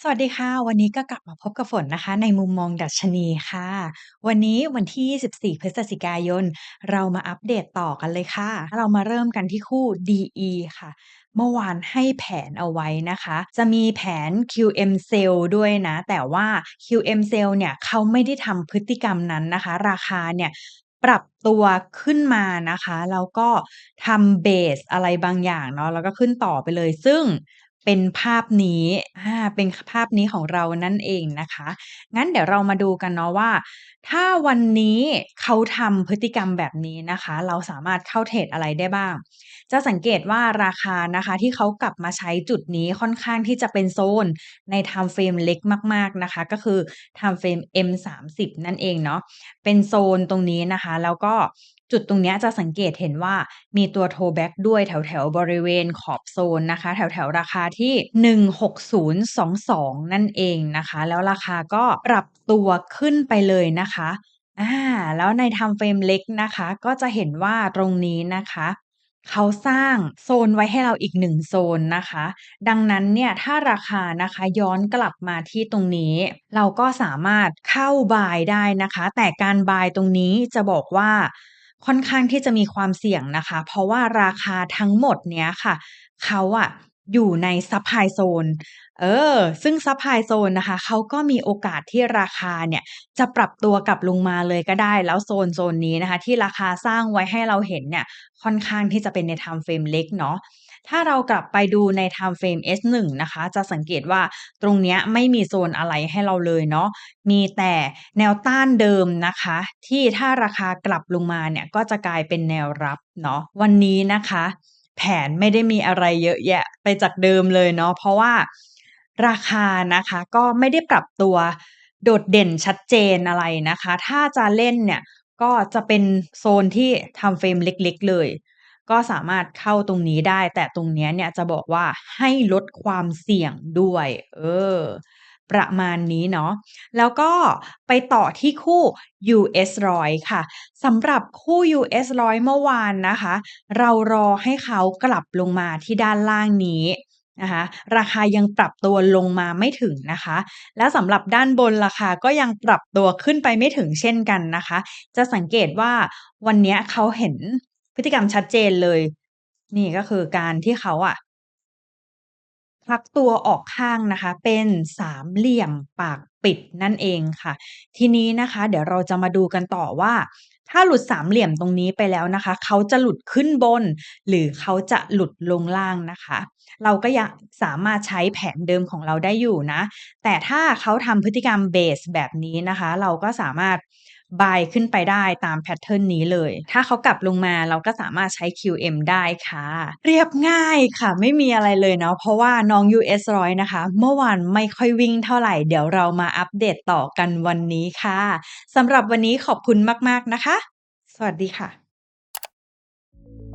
สวัสดีค่ะ วันนี้ก็กลับมาพบกับฝนนะคะ ในมุมมองดัชนีค่ะ วันนี้วันที่24พฤศจิกายน เรามาอัปเดตต่อกันเลยค่ะ เรามาเริ่มกันที่คู่ DE ค่ะ เมื่อวานให้แผนเอาไว้นะคะ จะมีแผน QM Sell ด้วยนะ แต่ว่า QM Sell เนี่ยเขาไม่ได้ทำพฤติกรรมนั้นนะคะ ราคาเนี่ยปรับตัวขึ้นมานะคะ แล้วก็ทำเบสอะไรบางอย่างเนาะแล้วก็ขึ้นต่อไปเลย ซึ่ง เป็นภาพนี้ อา เป็นภาพนี้ของเรานั่นเองนะคะ งั้นเดี๋ยวเรามาดูกันเนาะว่า ถ้าวันนี้เขาทำพฤติกรรมแบบนี้นะคะ เราสามารถเข้าเทรดอะไรได้บ้าง จะสังเกตว่าราคานะคะที่เขากลับมาใช้จุดนี้ค่อนข้างที่จะเป็นโซนในไทม์เฟรมเล็กมาก ๆ นะคะ ก็คือไทม์เฟรม M30 นั่นเองเนาะ เป็นโซนตรงนี้นะคะ แล้วก็ จุดตรงนี้จะสังเกตเห็นว่ามีตัว Tollback ด้วยแถวๆบริเวณขอบโซนนะคะ แถวๆราคาที่ 16022 นั่นเองนะคะ แล้วราคาก็ปรับตัวขึ้นไปเลยนะคะอ่าแล้วในไทม์เฟรมเล็กนะคะ ก็จะเห็นว่าตรงนี้นะคะเขาสร้างโซนไว้ให้เราอีก1โซนนะคะ ดังนั้นเนี่ยถ้าราคานะคะย้อนกลับมาที่ตรงนี้ เราก็สามารถเข้า buy ได้นะคะ แต่การ buy ตรงนี้จะบอกว่า ค่อนข้างที่จะมีความเสี่ยงนะคะ เพราะว่าราคาทั้งหมดเนี้ยค่ะ เขาอะอยู่ในซัพพลายโซน เออ ซึ่งซัพพลายโซนนะคะ เขาก็มีโอกาสที่ราคาเนี่ย จะปรับตัวกลับลงมาเลยก็ได้ แล้วโซนโซนนี้นะคะ ที่ราคาสร้างไว้ให้เราเห็นเนี่ย ค่อนข้างที่จะเป็นในไทม์เฟรมเล็กเนาะ ถ้าเรากลับไปดูในไทม์เฟรม S1 นะคะ จะสังเกตว่าตรงเนี้ยไม่มีโซนอะไรให้เราเลยเนาะมีแต่แนวต้านเดิมนะคะ ที่ถ้าราคากลับลงมาเนี่ยก็จะกลายเป็นแนวรับเนาะวันนี้นะคะ แผนไม่ได้มีอะไรเยอะแยะไปจากเดิมเลยเนาะเพราะว่าราคานะคะก็ไม่ได้ปรับตัวโดดเด่นชัดเจนอะไรนะคะ ถ้าจะเล่นเนี่ยก็จะเป็นโซนที่ไทม์เฟรมเล็กๆเลย ก็สามารถเข้าตรงนี้ได้ แต่ตรงนี้เนี่ยจะบอกว่าให้ลดความเสี่ยงด้วย เออ ประมาณนี้เนาะแล้วก็ไปต่อที่คู่ US 100 ค่ะสำหรับคู่ US 100 เมื่อวานนะคะ เรารอให้เขากลับลงมาที่ด้านล่างนี้นะคะราคายังปรับตัวลงมาไม่ถึงนะคะ และสำหรับด้านบนราคาก็ยังปรับตัวขึ้นไปไม่ถึงเช่นกันนะคะ จะสังเกตว่าวันนี้เขาเห็น พฤติกรรมชัดเจนเลย นี่ก็คือการที่เขาอะพักตัวออกข้างนะคะ เป็นสามเหลี่ยมปากปิดนั่นเองค่ะ ทีนี้นะคะ เดี๋ยวเราจะมาดูกันต่อว่า ถ้าหลุดสามเหลี่ยมตรงนี้ไปแล้วนะคะ เขาจะหลุดขึ้นบน หรือเขาจะหลุดลงล่างนะคะ เราก็ยังสามารถใช้แผนเดิมของเราได้อยู่นะ แต่ถ้าเขาทำพฤติกรรมเบสแบบนี้นะคะ เราก็สามารถ บายขึ้นไปได้ตามแพทเทิร์นนี้เลย ถ้าเขากลับลงมาเราก็สามารถใช้ QM ได้ค่ะ เรียบง่ายค่ะ ไม่มีอะไรเลยเนาะเพราะว่าน้อง US 100นะคะ เมื่อวานไม่ค่อยวิ่งเท่าไหร่ เดี๋ยวเรามาอัปเดตต่อกันวันนี้ค่ะสำหรับวันนี้ขอบคุณมาก ๆ นะคะ สวัสดีค่ะ